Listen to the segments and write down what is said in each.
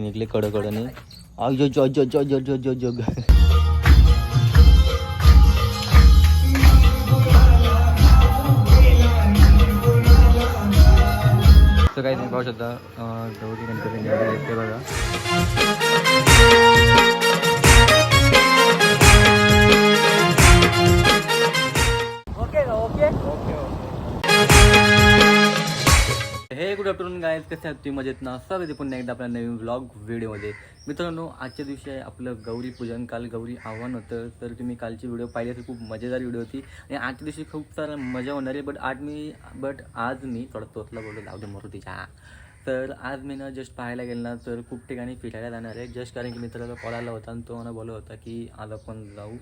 निघले कडकडने. अयो जो जो जो जो जो जो जो जो काही नाही पाहू शकता गौरी गणपती ते बघा. आफ्टरनून गायत कसे आहात तुम्ही? मजेत ना? स्वागत आहे पुन्हा एकदा आपल्या नवीन व्लॉग व्हिडिओमध्ये मित्रांनो आजच्या दिवशी आहे आपलं गौरी पूजन. काल गौरी आव्हान होतं. तर तुम्ही कालची व्हिडिओ पाहिली तर खूप मजेदार व्हिडिओ होती. आणि आजच्या दिवशी खूप सारा मजा होणार आहे बट आज मी बट आज मी थोडा तोतला बोललो. जाऊ दे मरुतीच्या. तर आज मी ना जस्ट पाहायला गेलो ना तर खूप ठिकाणी फिरायला जाणार आहे. जस्ट कारण की मित्राला कॉल आला होता आणि तो मला बोलत होता की आज आपण जाऊ.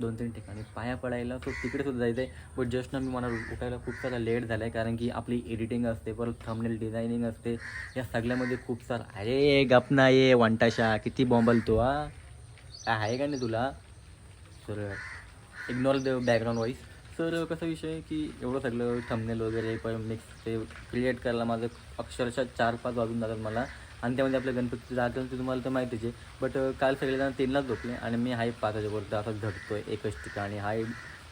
दोन तीन ठिकाणी. पाया पडायला तो तिकडे सुद्धा जायचं आहे बट जस्ट ना मी मला उठायला खूप सारा लेट झाला आहे कारण की आपली एडिटिंग असते परत थंबनेल डिझायनिंग असते. या सगळ्यामध्ये खूप सारा अरे गपना ये वंटाशा किती बॉम्बल तो हा? काय आहे का नाही तुला? तर इग्नोर द बॅकग्राऊंड वॉईस तर कसा विषय आहे की एवढं सगळं थंबनेल वगैरे पण मिक्स ते क्रिएट करायला माझं अक्षरशः चार पाच वाजून जातात मला. आणि त्यामध्ये आपल्या गणपतीचं जातं ते तुम्हाला तर माहितीच आहे. बट काल सगळेजण त्यांनाच झोपले आणि मी हाय पाच वाजेपर्यंत असं झटतोय एकच ठिकाणी. हाय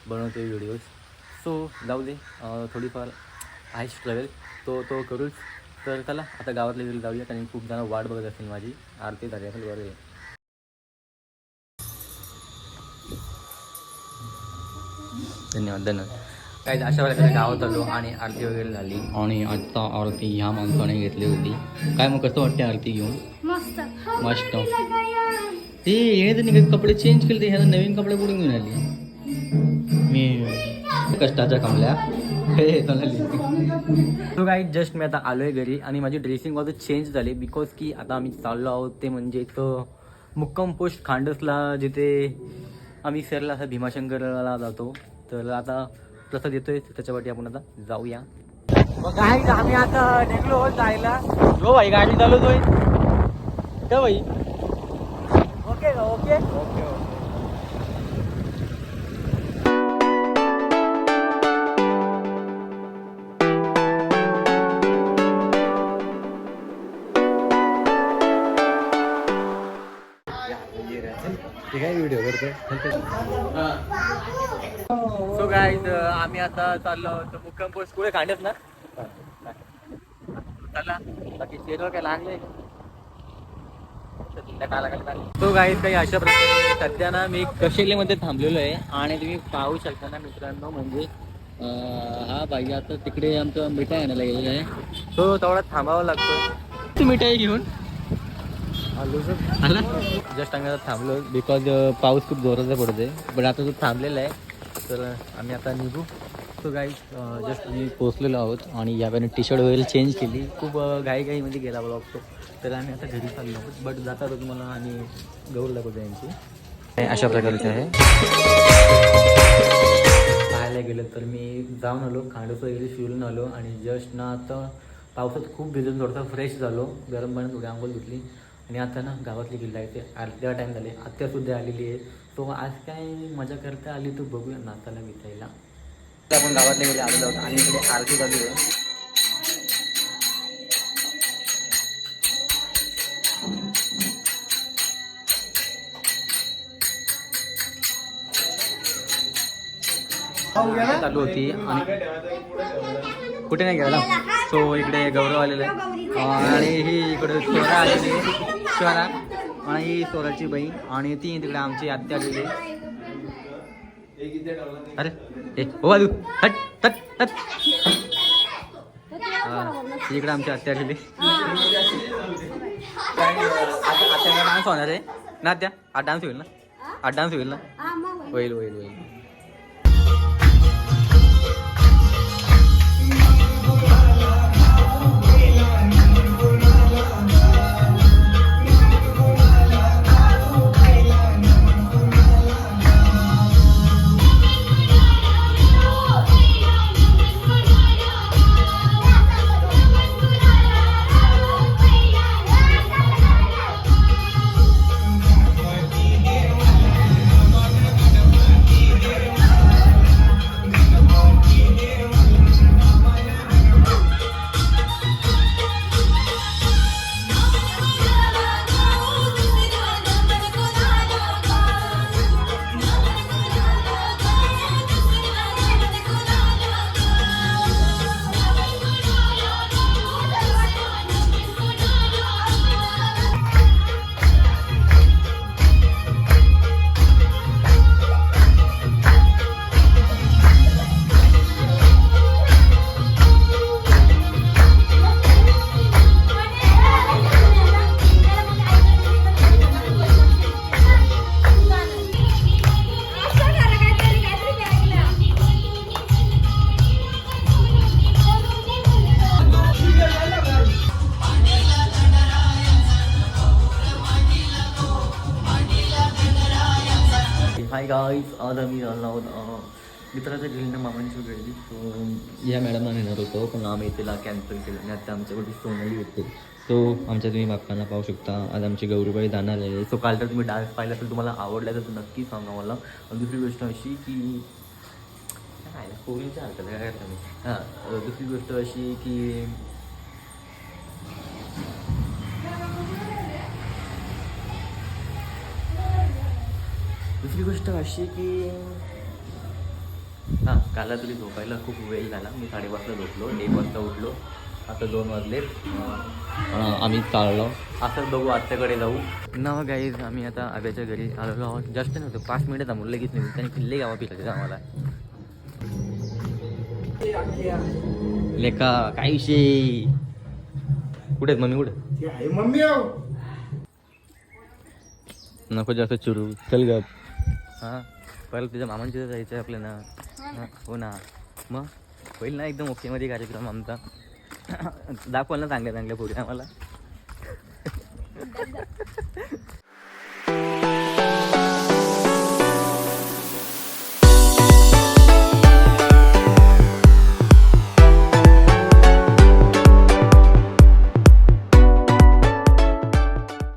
बनवतोय व्हिडिओज सो जाऊ दे थोडीफार आहे स्ट्रगल तो तो करूच. तर चला आता गावातल्या घरी जाऊया कारण खूप जण वाट बघत असेल माझी. आरती झाली असेल बरं धन्यवाद धन्यवाद. काय अशा प्रकारे गावात आलो आणि आरती वगैरे झाली. आणि आता आरती ह्या माणसाने घेतली होती. काय मग कसं वाटते आरती घेऊन? मस्त. मस्त. ते येणे तर नाही कपडे चेंज केले ते ह्याला नवीन कपडे कुठून घेऊन आली? मी कष्टाच्या कमल्या. हे तो काय जस्ट मी आता आलोय घरी आणि माझी ड्रेसिंग वॉज चेंज झाली बिकॉज की आता आम्ही चाललो आहोत ते म्हणजे एक मुक्काम पोस्ट खांडसला जिथे आम्ही सरला असं भीमाशंकरला जातो. तर आता प्रसाद येतोय त्याच्यासाठी आपण आता जाऊया. काय आम्ही आता निघलो जायला. हो भाई गाडी चालवतोय. का भाई. ओके. Okay okay. काय व्हिडिओ करतो सो काय आम्ही आता चाललो आहोत मुक्काम पोस्ट कुठे खांडच ना चला बाकी शेरवर काय लागले तो गाईज काही अशा प्रकारे सध्या ना मी कशेलीमध्ये थांबलेलो आहे आणि तुम्ही पाहू शकता ना मित्रांनो म्हणजे हा बाई आता तिकडे आमचं मिठाई आणायला गेलेला आहे. तो तेवढा थांबावा लागतो ती मिठाई घेऊन. आला? जस्ट आम्ही आता थांबलो बिकॉज पाऊस खूप जोराचा पडतोय. पण आता तो थांबलेला आहे. तर आम्ही आता निघू. तो गाई जस्ट मी पोचलेलो आहोत आणि यावेळी टी शर्ट वगैरे चेंज केली. खूप घाई घाईमध्ये गेला बघतो तर आम्ही आता घरी चाललो आहोत. बट जाता रोज मला आणि गौर दाखवतो यांची. अशा प्रकारचे आहे. पाहायला गेलं तर मी जाऊन आलो खांडस वगैरे शिवून आलो आणि जस्ट ना आता पावसात खूप भिजून थोडासा फ्रेश झालो. गरम पाण्यात थोडी आंघोळ धुतली आणि आता ना गावातली गेली आहे ते अर्ध्या टाईम झाले आत्यासुद्धा आलेली आहे. तो आज काय मजा करता आली तो बघूया नाताला विचायला तर आपण गावातले गेले आलेलो आहोत आणि इकडे आरती चालू आहे. चालू होती आणि कुठे नाही गेला. सो इकडे गौरव आलेला आहे. आणि ही इकडे स्वरा आलेली आहे आणि ही सोराची बहीण आणि ती तिकडे आमची आत्या आलेली अरे ए हो बाजू हट हट हट हा, इकडे आमची आत्या आत्या डान्स होणार आहे ना आत्या हा डान्स होईल ना हा डान्स होईल ना होईल होईल होईल हाय गाईज आज आम्ही आलो आहोत मित्राच्या घरी ना मामांची गेली सो या मॅडमला नेणार होतो पण आम्ही तिला कॅन्सल केलं आणि आता आमच्याकडे सोनाली होते तो आमच्या तुम्ही बाप्पांना पाहू शकता. आज आमची गौरीबाई जाणार आहे. सो काल तर तुम्ही डान्स पाहिला तर तुम्हाला आवडला तर नक्की सांगा मला. आणि दुसरी गोष्ट अशी की काय कोविडच्या हरकत काय करता मी हां दुसरी गोष्ट अशी की दुसरी गोष्ट अशी की हां काला तरी झोपायला खूप वेळ झाला. मी साडेपाचला झोपलो एक वाजता उठलो. आता दोन वाजले. आम्ही चाललो. असंच बघू आजच्याकडे जाऊ. ना गाईज आम्ही आता आब्याच्या घरी आलेलो आहोत. जास्त नव्हतं पाच मिनिटं थांबून लगेच नाही त्याने किल्ले गावा पिला आम्हाला. लेका काय विषय? कुठे आहेत मम्मी? कुठे मम्मी नको जास्त चिरू. चल ग हां. पहिलं तुझ्या मामांच्या जायचं आहे आपल्याला हां, हो ना. मग? होईल ना एकदम ओकेमध्ये कार्यक्रम आमचा. दाखवाल ना चांगल्या चांगल्या पुढे आम्हाला.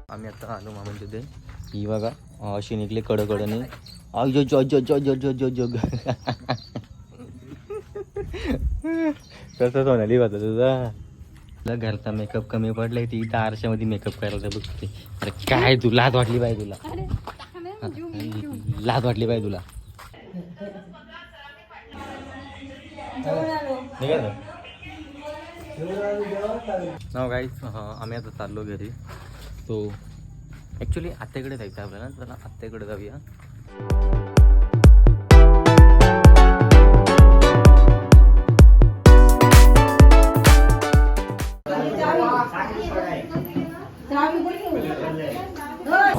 आम्ही आता आलो मामांच्या ते ही बघा अशी निघले कडकडने अज जग जग जग जग जग जग कसं सोनाली होता तुझा? तुला घरचा मेकअप कमी पडलाय ती इथं आरशामध्ये मेकअप करायला बघते. अरे काय तू लाज वाटली पाहिजे तुला. लाज वाटली पाहिजे तुला. नाव काही आम्ही आता चाललो घरी. तो ॲक्च्युली आत्याकडे जायचं आहे आपल्याला. चला आत्याकडे जाऊया.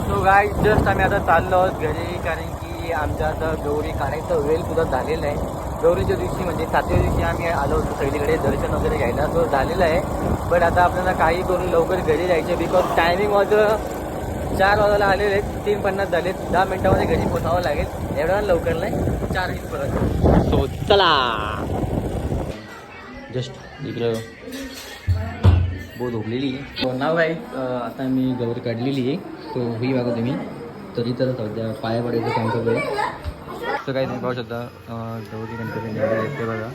सो गाय जस्ट आम्ही आता चाललो आहोत घरी कारण की आमच्या आता गौरी काढायचं वेळ सुद्धा झालेला आहे. गौरीच्या दिवशी म्हणजे सातव्या दिवशी आम्ही आलो होतो सगळीकडे दर्शन वगैरे घ्यायला. तो झालेला आहे. बट आता आपल्याला काही करून लवकर घरी जायचं बिकॉज टायमिंग वॉज चार वाजायला आलेले आहेत तीन पन्नास झाले दहा मिनिटामध्ये घरी पोचावं लागेल. एवढा लवकर नाही चार वीस परत सो चला. जस्ट इकडं बहुत झोपलेली आहे. नाव आहे आता मी गौरी काढलेली आहे. सो ही बघा तुम्ही. तरी तर सध्या पाया पडायचं काम आहे. तर काही तुम्ही पाहू शकता. गौरी गणपती ते बघा.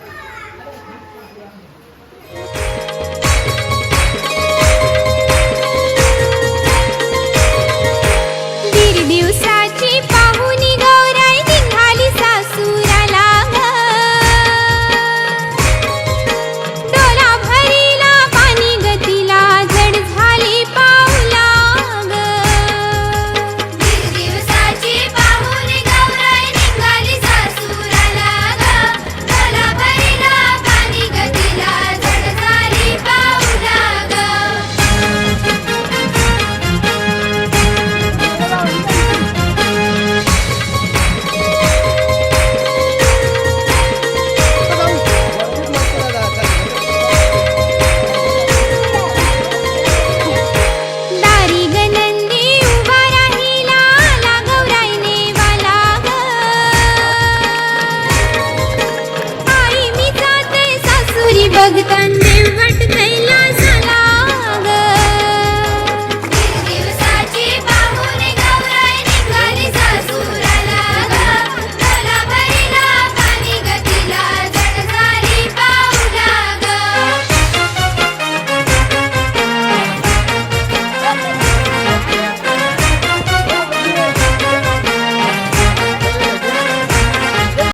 music.